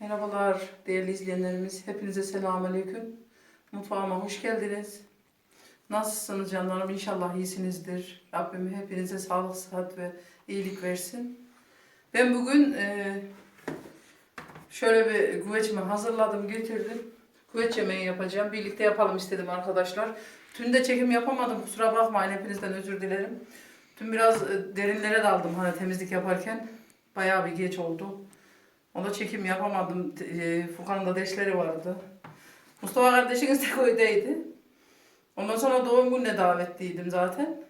Merhabalar değerli izleyenlerimiz. Hepinize selamünaleyküm. Mutfağıma hoş geldiniz. Nasılsınız canlarım? İnşallah iyisinizdir. Rabbim hepinize sağlık, sıhhat ve iyilik versin. Ben bugün e, şöyle bir güveçimi hazırladım, getirdim. Güveç yemeği yapacağım. Birlikte yapalım istedim arkadaşlar. Dün de çekim yapamadım. Kusura bakmayın. Hepinizden özür dilerim. Dün biraz e, derinlere daldım hani temizlik yaparken. Bayağı bir geç oldu. Onda çekim yapamadım. E, Furkan'ın da dersleri vardı. Mustafa kardeşiniz de köydeydi. Ondan sonra doğum gününe davetliydim zaten.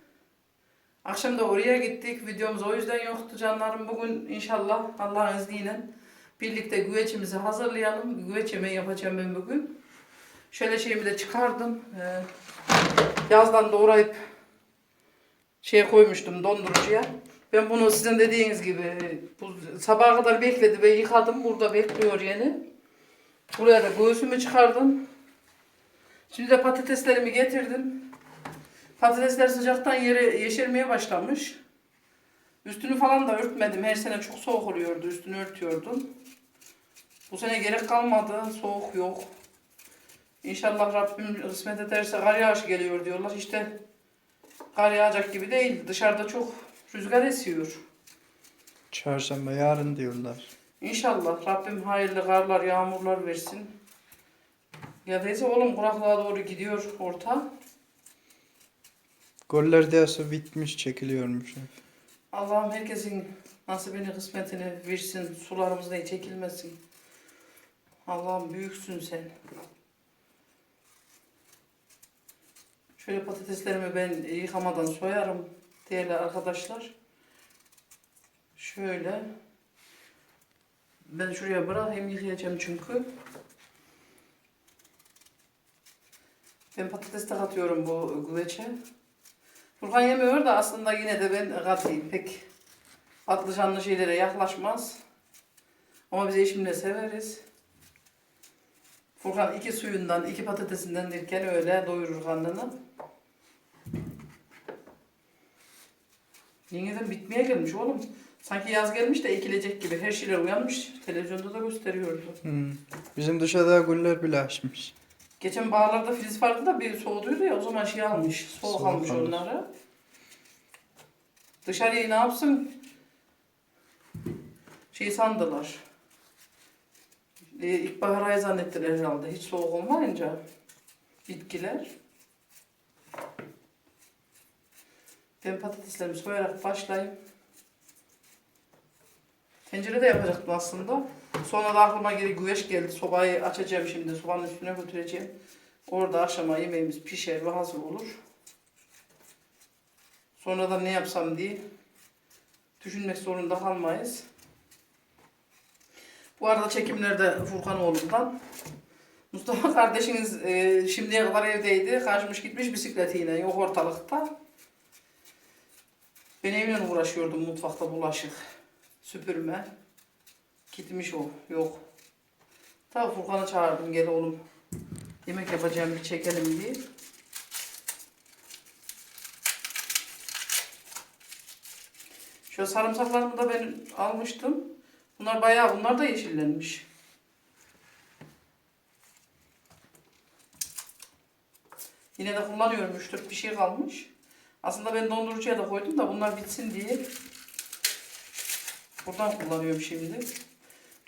Akşam da oraya gittik. Videomuz o yüzden yoktu canlarım. Bugün inşallah Allah'ın izniyle birlikte güveçimizi hazırlayalım. Güveç yemeği yapacağım ben bugün. Şöyle şeyimi de çıkardım. Ee, yazdan doğrayıp şeye koymuştum dondurucuya. Ben bunu sizin dediğiniz gibi bu sabaha kadar bekledi ve yıkadım. Burada bekliyor yeni. Buraya da göğsümü çıkardım. Şimdi de patateslerimi getirdim. Patatesler sıcaktan yere yeşermeye başlamış. Üstünü falan da örtmedim. Her sene çok soğuk oluyordu. Üstünü örtüyordum. Bu sene gerek kalmadı. Soğuk yok. İnşallah Rabbim kısmet ederse kar yağışı geliyor diyorlar. İşte kar yağacak gibi değil. Dışarıda çok rüzgar esiyor. Çarşamba yarın diyorlar. İnşallah Rabbim hayırlı karlar, yağmurlar versin. Ya teyze oğlum kuraklığa doğru gidiyor orta. Goller dersi bitmiş çekiliyormuş. Allah'ım herkesin nasibini, kısmetini versin. Sularımız da çekilmesin. Allah'ım büyüksün sen. Şöyle patateslerimi ben yıkamadan soyarım değerli arkadaşlar. Şöyle. Ben şuraya bırakayım yıkayacağım çünkü. Ben patates de katıyorum bu güveçe. Furkan yemiyor da aslında yine de ben katayım. Pek patlıcanlı şeylere yaklaşmaz. Ama biz eşimle severiz. Furkan iki suyundan, iki patatesinden derken öyle doyurur karnını. Yeniden bitmeye gelmiş oğlum. Sanki yaz gelmiş de ekilecek gibi. Her şeyler uyanmış. Televizyonda da gösteriyordu. Hmm. Bizim dışarıda goller bile açmış. Geçen bağlarda filiz vardı da bir soğuduydu ya o zaman şey almış. Soğuk, Soğuk almış almış. onları. Dışarıya ne yapsın? Şey sandılar. E, ilkbahar ayı zannettiler herhalde. Hiç soğuk olmayınca. Bitkiler. Ben patateslerimi soyarak başlayayım. Tencerede yapacaktım aslında. Sonra da aklıma geri güveç geldi. Sobayı açacağım şimdi. Sobanın üstüne götüreceğim. Orada akşama yemeğimiz pişer ve hazır olur. Sonra da ne yapsam diye düşünmek zorunda kalmayız. Bu arada çekimlerde Furkan oğlumdan. Mustafa kardeşiniz e, şimdiye kadar evdeydi. Kaçmış gitmiş bisikletiyle. Yok ortalıkta. Ben evle uğraşıyordum mutfakta bulaşık. Süpürme. Gitmiş o. Yok. Tabii Furkan'ı çağırdım. Gel oğlum. Yemek yapacağım bir çekelim diye. Şu sarımsaklarımı da ben almıştım. Bunlar bayağı, bunlar da yeşillenmiş. Yine de kullanıyorum. 3-4 bir şey kalmış. Aslında ben dondurucuya da koydum da bunlar bitsin diye. Buradan kullanıyorum şimdi.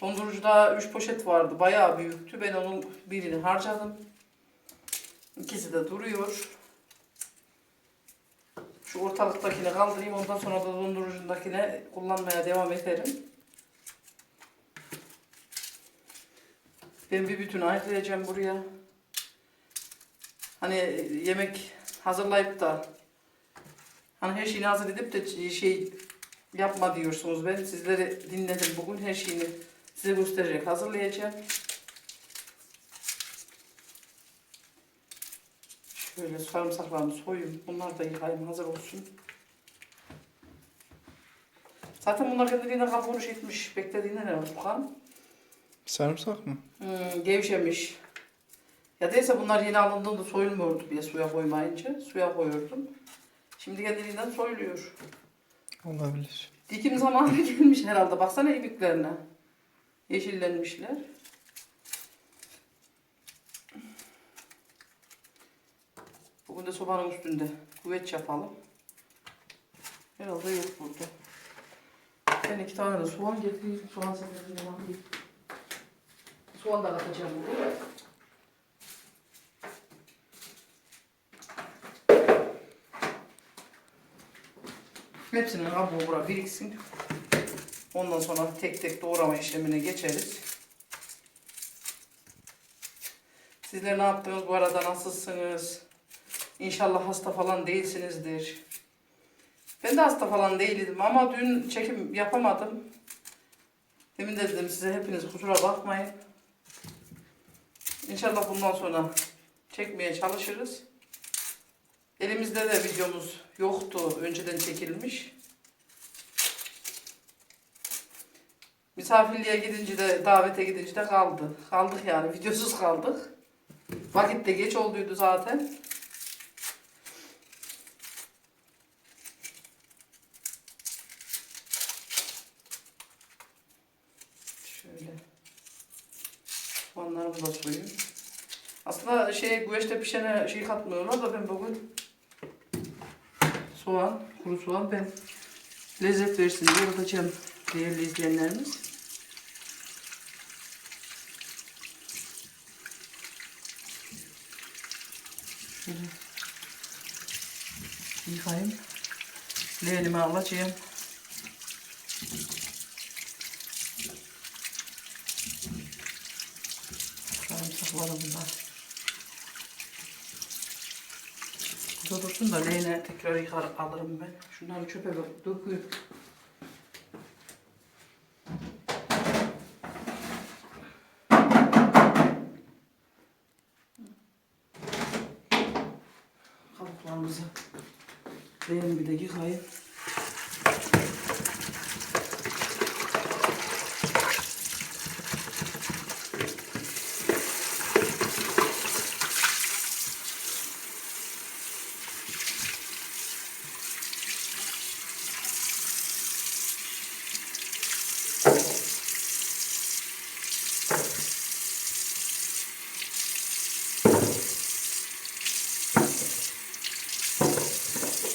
Dondurucuda 3 poşet vardı. Bayağı büyüktü. Ben onun birini harcadım. İkisi de duruyor. Şu ortalıktakini kaldırayım. Ondan sonra da dondurucundakine kullanmaya devam ederim. Ben bir bütün ayıracağım buraya. Hani yemek hazırlayıp da hani her şeyini hazır edip de şey yapma diyorsunuz. Ben sizleri dinledim bugün. Her şeyini size göstererek hazırlayacağım. Şöyle sarımsaklarımı soyayım. Bunlar da yıkayayım hazır olsun. Zaten bunlar kendiliğinden kabuğunu şey etmiş. Beklediğinde ne Furkan? Sarımsak mı? Hmm, gevşemiş. Ya değilse bunlar yeni alındığında soyulmuyordu bile suya koymayınca. Suya koyuyordum. Şimdi kendiliğinden soyuluyor. Olabilir. Dikim zamanı gelmiş herhalde. Baksana ibiklerine. Yeşillenmişler. Bugün de sobanın üstünde güveç yapalım. Herhalde yok burada. Ben iki tane de soğan getireyim. Soğan bakayım. Soğan da katacağım buraya. Hepsinin kabuğu bura biriksin. Ondan sonra tek tek doğrama işlemine geçeriz. Sizler ne yaptınız bu arada nasılsınız? İnşallah hasta falan değilsinizdir. Ben de hasta falan değildim ama dün çekim yapamadım. Demin de dedim size hepiniz kusura bakmayın. İnşallah bundan sonra çekmeye çalışırız. Elimizde de videomuz yoktu. Önceden çekilmiş. Misafirliğe gidince de davete gidince de kaldı. Kaldık yani videosuz kaldık. Vakit de geç olduydu zaten. Şöyle. Soğanlarımı da soyayım. Aslında şey güveçte pişene şey katmıyorlar da ben bugün soğan, kuru soğan ben lezzet versin diye atacağım değerli izleyenlerimiz. Şöyle yıkayayım. Leğenime alacağım. Sarımsakları bunlar. Burada dursun da leğene tekrar yıkar alırım ben. Şunları çöpe döküyorum. Kabuklarımızı leğeni bir de yıkayayım.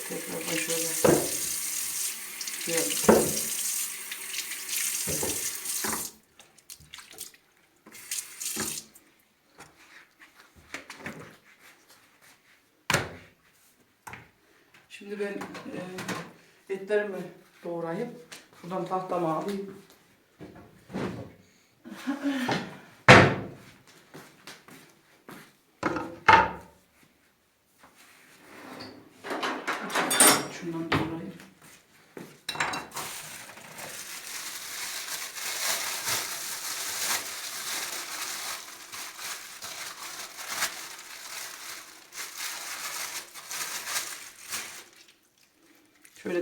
Tekrar şöyle. Şöyle. Şimdi ben e, etlerimi doğrayıp şuradan tahtama alayım. Şundan doğrayayım.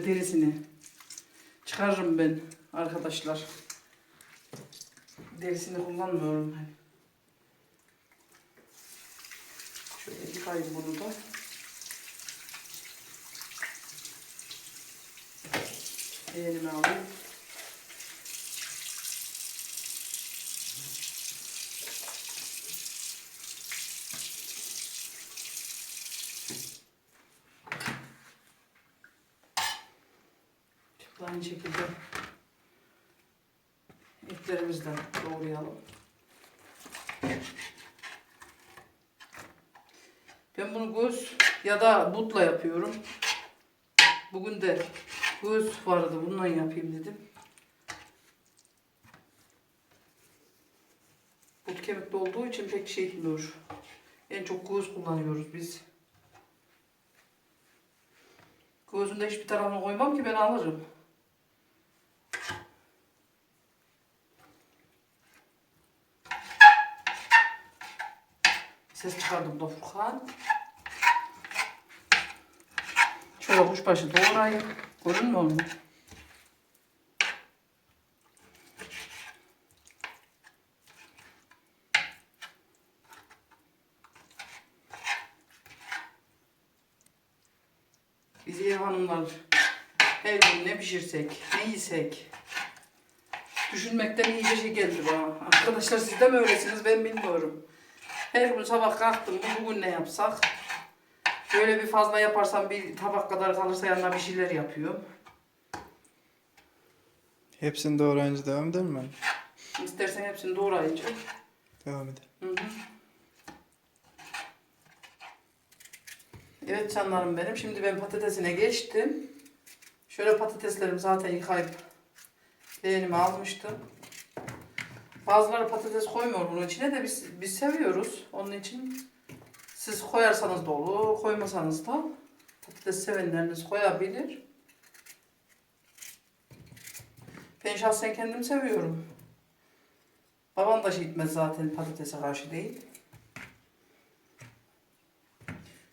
Derisini çıkarırım ben arkadaşlar. Derisini kullanmıyorum ben. Şöyle yıkayayım bunu da. Elime alayım. Şimdi aynı şekilde etlerimizi de doğrayalım. Ben bunu göz ya da butla yapıyorum. Bugün de göğüs vardı bundan yapayım dedim. But kemikli olduğu için pek şey etmiyor. En çok göğüs kullanıyoruz biz. Göğsün de hiçbir tarafını koymam ki ben alırım. Çıkardım da Furkan. Şöyle kuşbaşı doğrayayım. Görünmüyor mu? Biz hanımlar her gün ne pişirsek, ne yesek Düşünmekten iyice şey geldi bana. Arkadaşlar siz de mi öylesiniz ben bilmiyorum. Her gün sabah kalktım bugün ne yapsak? Böyle bir fazla yaparsam bir tabak kadar kalırsa yanına bir şeyler yapıyorum. Hepsini doğrayınca devam edelim mi? İstersen hepsini doğrayınca. Devam edelim. Hı hı. Evet canlarım benim. Şimdi ben patatesine geçtim. Şöyle patateslerimi zaten yıkayıp leğenime almıştım. Bazıları patates koymuyor bunun içine de biz, biz seviyoruz. Onun için siz koyarsanız da olur, koymasanız da patates sevenleriniz koyabilir. Ben şahsen kendim seviyorum. Babam da şey zaten patatese karşı değil.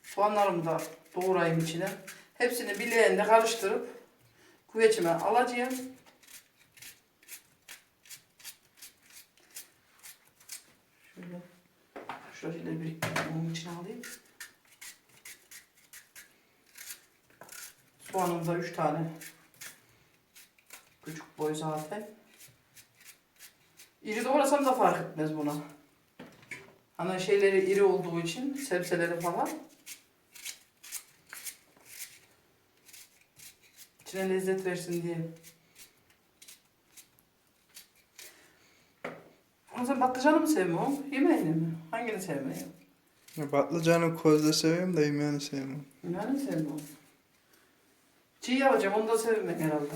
Soğanlarımı da doğrayayım içine. Hepsini bir leğende karıştırıp güveçime alacağım. Şöyle şöyle biriktirip onun içine alayım. Soğanım da 3 tane. Küçük boy zaten. İri doğrasam da fark etmez buna. Hani şeyleri iri olduğu için sebzeleri falan. İçine lezzet versin diye. Ama sen patlıcanı mı sevmiyorsun? Yemeğini mi? Hangini sevmiyorsun? Ya patlıcanı közde seviyorum da yemeğini sevmiyorum. Yemeğini sevmiyorum. Çiğ yapacağım onu da sevmem herhalde.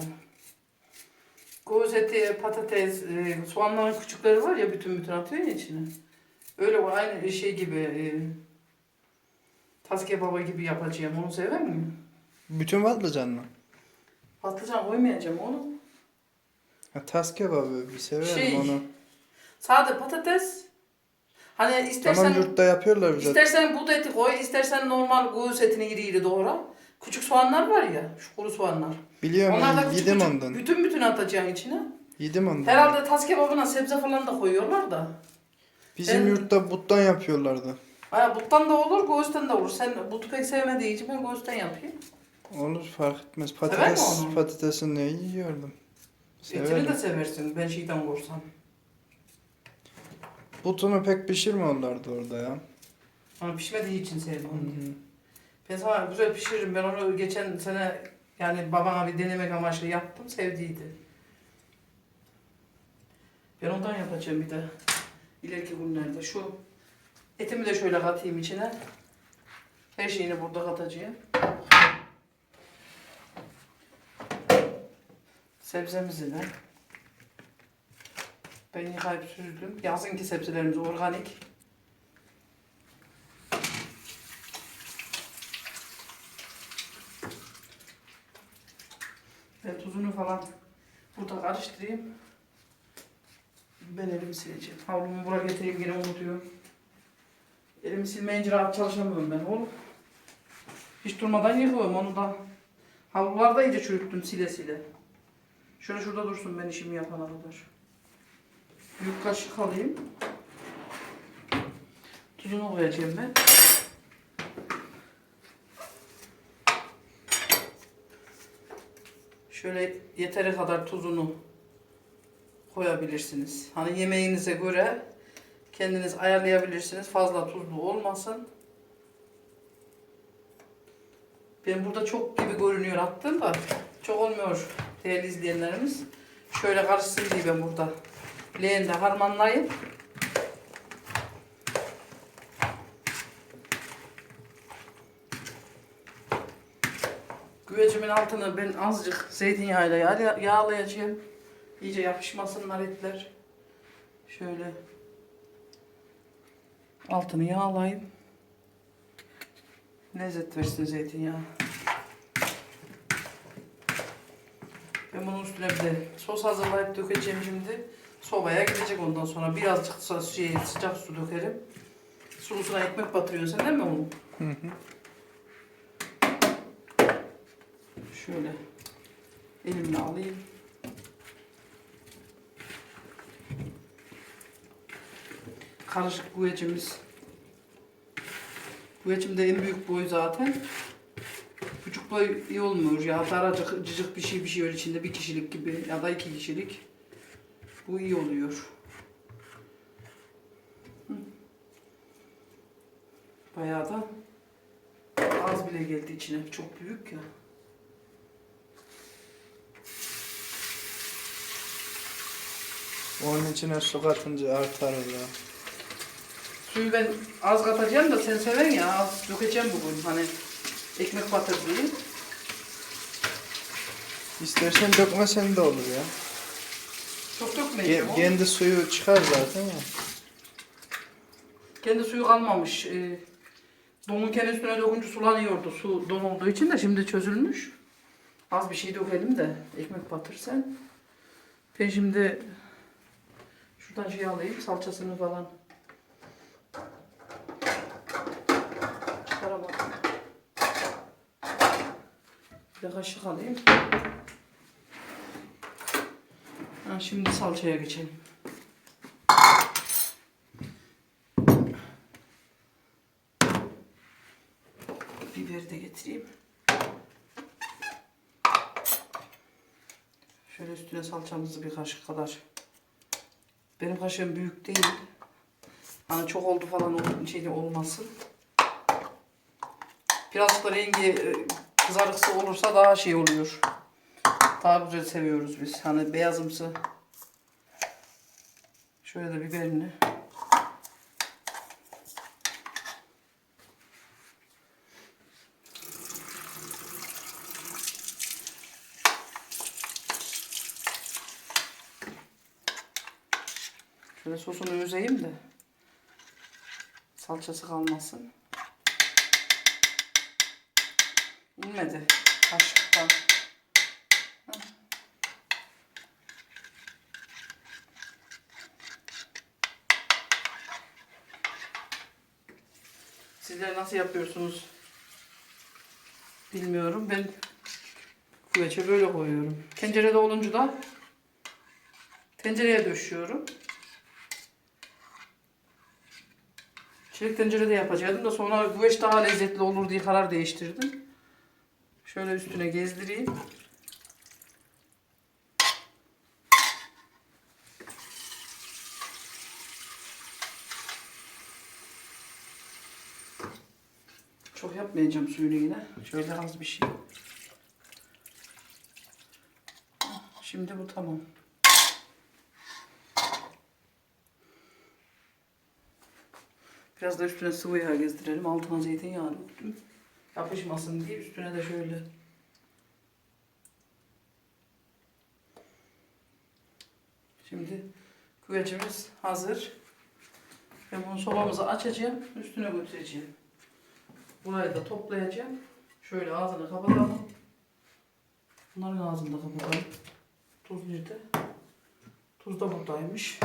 Göz eti, patates, e, soğanların küçükleri var ya bütün bütün atıyor ya içine. Öyle o aynı şey gibi e, tas kebabı gibi yapacağım. Onu sever mi? Bütün patlıcan mı? Patlıcan koymayacağım onu. Ha, tas kebabı bir severim Şey, onu. Sade patates. Hani istersen Tamam yurtta yapıyorlar bize. istersen but eti koy, istersen normal göğüs etini iri iri doğra. Küçük soğanlar var ya, şu kuru soğanlar. Biliyorum Onlar da ben küçük yedim küçük, ondan. bütün bütün atacaksın içine. Yedim ondan. Herhalde tas kebabına sebze falan da koyuyorlar da. Bizim Ben- yurtta buttan yapıyorlardı. Aya buttan da olur, göğüsten de olur. Sen butu pek sevmediği için ben göğüsten yapayım. Olur fark etmez. Patates, onu? patatesini yiyordum. Etini Severim. de seversin ben şeyden korsam. Butunu pek pişirmiyorlardı orada ya. Ama pişmediği için sevmem. Hı. Ben sana güzel pişiririm. Ben onu geçen sene yani babana bir denemek amaçlı yaptım. Sevdiydi. Ben ondan yapacağım bir de. ileriki günlerde. Şu etimi de şöyle katayım içine. Her şeyini burada katacağım. Sebzemizi de. Ben yıkayıp süzdüm. Yazınki sebzelerimiz organik. Ben tuzunu falan burada karıştırayım. Ben elimi sileceğim. Havlumu buraya getireyim yine unutuyorum. Elimi silmeyince rahat çalışamıyorum ben oğlum. Hiç durmadan yıkıyorum onu da. Havlularda iyice çürüttüm sile sile. Şöyle şurada dursun ben işimi yapana kadar. Büyük kaşık alayım. Tuzunu koyacağım ben. Şöyle yeteri kadar tuzunu koyabilirsiniz. Hani yemeğinize göre kendiniz ayarlayabilirsiniz. Fazla tuzlu olmasın. Ben burada çok gibi görünüyor attım da çok olmuyor değerli izleyenlerimiz. Şöyle karışsın diye ben burada leğende harmanlayıp Güvecimin altını ben azıcık zeytinyağıyla yağ- yağlayacağım. İyice yapışmasınlar etler. Şöyle altını yağlayayım. Lezzet versin zeytinyağı. Ben bunun üstüne bir de sos hazırlayıp dökeceğim şimdi. Sobaya gidecek ondan sonra birazcık şey, sıcak su dökerim. Sulusuna ekmek batırıyorsun değil mi oğlum? Hı hı. Şöyle elimle alayım. Karışık güvecimiz. Güvecim de en büyük boy zaten. Küçük boy iyi olmuyor ya. Daracık, cıcık bir şey bir şey öyle içinde bir kişilik gibi ya da iki kişilik. Bu iyi oluyor. Bayağı da az bile geldi içine. Çok büyük ya. Onun içine su katınca artar o da. Suyu ben az katacağım da sen seven ya az dökeceğim bugün. Hani ekmek batır diye. İstersen dökmesen de olur ya. Çok dökmeyeceğim. Ge- oğlum. kendi suyu çıkar zaten ya. Kendi suyu kalmamış. Ee, donurken üstüne dökünce sulanıyordu. Su don olduğu için de şimdi çözülmüş. Az bir şey dökelim de ekmek batır sen. Ben şimdi şuradan şey alayım salçasını falan. Çıkaramadım. Bir de kaşık alayım. Şimdi salçaya geçelim. Biberi de getireyim. Şöyle üstüne salçamızı bir kaşık kadar. Benim kaşığım büyük değil. Hani çok oldu falan o şeyli olmasın. Birazcık da rengi e, kızarıksı olursa daha şey oluyor. Daha güzel seviyoruz biz. Hani beyazımsı. Şöyle de biberini. Şöyle sosunu üzeyim de salçası kalmasın. İnmedi kaşıktan. Sizler nasıl yapıyorsunuz? Bilmiyorum. Ben güveçe böyle koyuyorum. Tencerede olunca da tencereye döşüyorum. Çelik tencerede yapacaktım da sonra güveç daha lezzetli olur diye karar değiştirdim. Şöyle üstüne gezdireyim. Çok yapmayacağım suyunu yine. Şöyle az bir şey. Şimdi bu tamam. Biraz da üstüne sıvı yağ gezdirelim. Altına zeytinyağı döktüm. Yapışmasın diye üstüne de şöyle. Şimdi güvecimiz hazır. Ben bunu sobamızı açacağım. Üstüne götüreceğim. Burayı da toplayacağım. Şöyle ağzını kapatalım. Bunların ağzını da kapatalım. Tuz nerede? Tuz da buradaymış.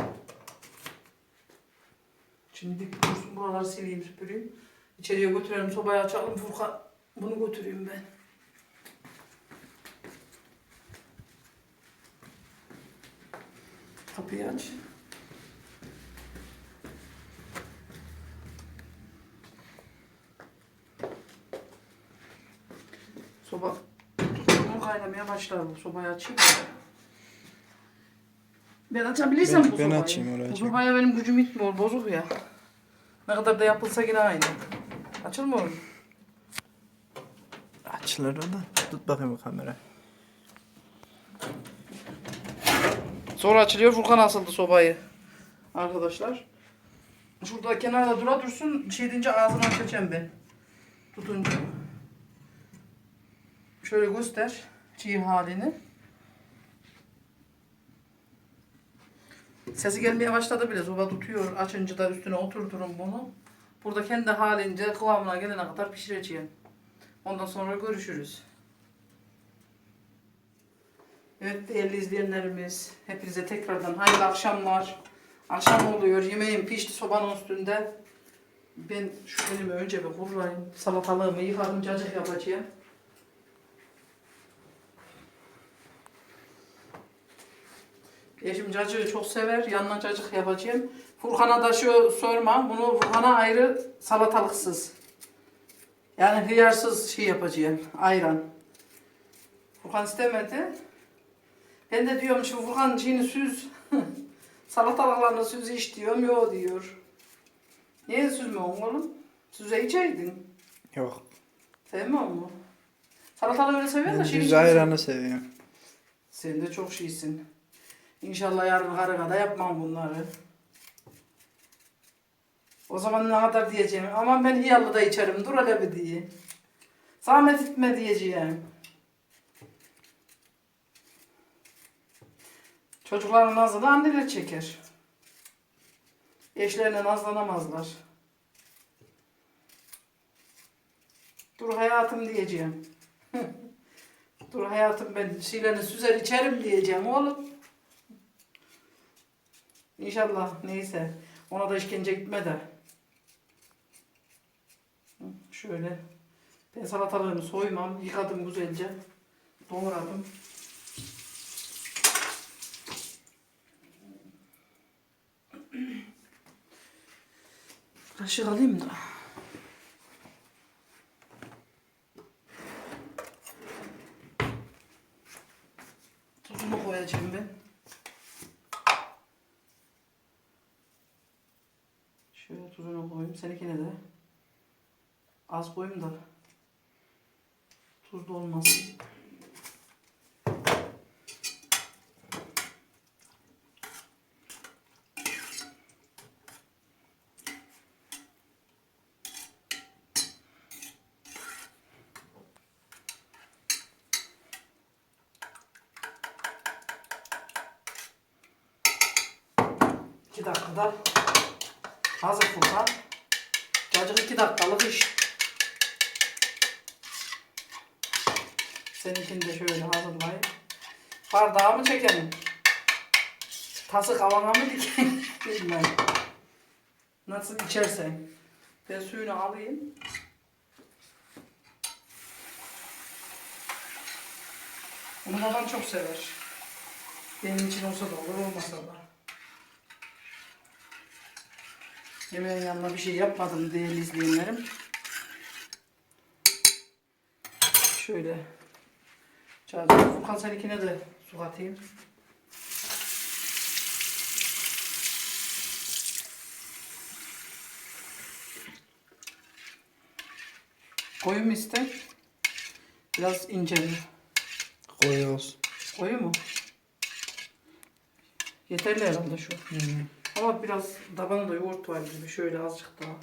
Şimdi dursun buraları sileyim süpüreyim. İçeriye götürelim sobaya açalım Furkan. Bunu götüreyim ben. Kapıyı aç. Soba Bunu kaynamaya başlar bu. Sobayı açayım. Ben açabilirsem Ben- bu ben sobayı. açayım Bu çek. sobaya benim gücüm yetmiyor. Bozuk ya. Ne kadar da yapılsa yine aynı. Açılmıyor mu? Açılır o da. Tut bakayım bu kamera. Sonra açılıyor. Furkan asıldı sobayı. Arkadaşlar. Şurada kenarda dura dursun. Bir şey deyince ağzını açacağım ben. Tutunca. Şöyle göster. Çiğ halini. Sesi gelmeye başladı bile. Soba tutuyor. Açınca da üstüne oturturum bunu. Burada kendi halince kıvamına gelene kadar pişireceğim. Ondan sonra görüşürüz. Evet değerli izleyenlerimiz, hepinize tekrardan hayırlı akşamlar. Akşam oluyor, yemeğim pişti sobanın üstünde. Ben şu elimi önce bir kururayım. Salatalığımı yıkarım, cacık yapacağım. Eşim cacığı çok sever, yanına cacık yapacağım. Furkan'a da şu sorma, bunu Furkan'a ayrı salatalıksız. Yani hıyarsız şey yapacağım, ayran. Furkan istemedi. Ben de diyorum şu Furkan şeyini süz. Salatalıklarını süz iç diyorum. Yok diyor. Niye süzmüyorsun oğlum? Süze içeydin. Yok. Sevmiyor musun? Salatalığı öyle seviyor da şey düz ayranı seviyorum. Sen de çok şeysin. İnşallah yarın karıkada yapmam bunları. O zaman ne kadar diyeceğim. Aman ben hiyalı da içerim. Dur hele bir diye. Zahmet etme diyeceğim. Çocukların nazını anneler çeker. Eşlerine nazlanamazlar. Dur hayatım diyeceğim. Dur hayatım ben şeylerini süzer içerim diyeceğim oğlum. İnşallah neyse. Ona da işkence gitme de. Şöyle. Ben salatalığımı soymam. Yıkadım güzelce. Doğradım. Kaşık alayım da. Tuzunu koyacağım ben. Şöyle tuzunu koyayım. Seninkine de. Az koyayım da. Tuzlu olmasın. İki dakikada hazır Furkan. Cacık iki dakikalık iş. Seninkini de şöyle hazırlayayım. Bardağı mı çekelim? Tası kavana mı dikeyim? Bilmem. Nasıl içersen. Ben suyunu alayım. Bunu babam çok sever. Benim için olsa da olur olmasa da. Yemeğin yanına bir şey yapmadım değerli izleyenlerim. Şöyle. Çağırdım. Furkan seninkine de su katayım. Koyu ister? Biraz ince mi? Koyu olsun. Koyu mu? Yeterli herhalde şu. Hı. Ama biraz tabanında yoğurt var gibi. Şöyle azıcık daha.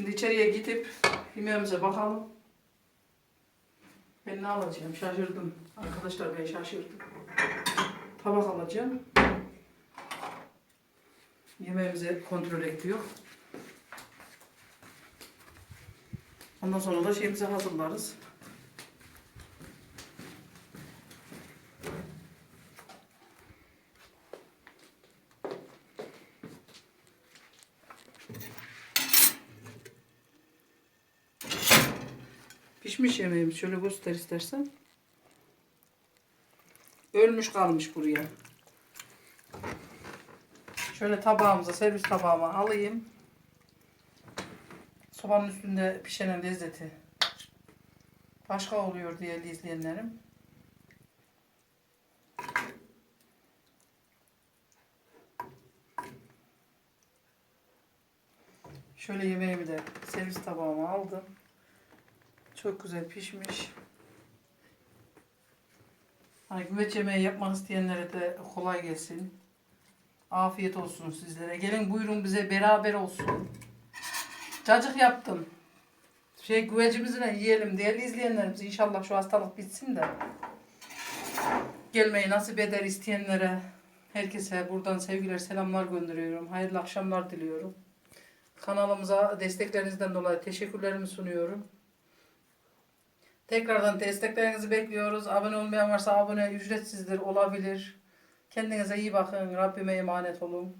Şimdi içeriye gidip yemeğimize bakalım. Ben ne alacağım? Şaşırdım. Arkadaşlar ben şaşırdım. Tabak alacağım. Yemeğimizi kontrol ediyor. Ondan sonra da şeyimizi hazırlarız. Pişmiş yemeğimiz. Şöyle göster istersen. Ölmüş kalmış buraya. Şöyle tabağımıza, servis tabağıma alayım. Sobanın üstünde pişen lezzeti başka oluyor değerli izleyenlerim. Şöyle yemeğimi de servis tabağıma aldım. Çok güzel pişmiş. Hani güveç yemeği yapmak isteyenlere de kolay gelsin. Afiyet olsun sizlere. Gelin buyurun bize beraber olsun. Cacık yaptım. Şey güvecimizle yiyelim değerli izleyenlerimiz. İnşallah şu hastalık bitsin de. Gelmeyi nasip eder isteyenlere. Herkese buradan sevgiler selamlar gönderiyorum. Hayırlı akşamlar diliyorum. Kanalımıza desteklerinizden dolayı teşekkürlerimi sunuyorum. Tekrardan desteklerinizi bekliyoruz. Abone olmayan varsa abone ücretsizdir olabilir. Kendinize iyi bakın. Rabbime emanet olun.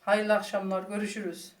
Hayırlı akşamlar. Görüşürüz.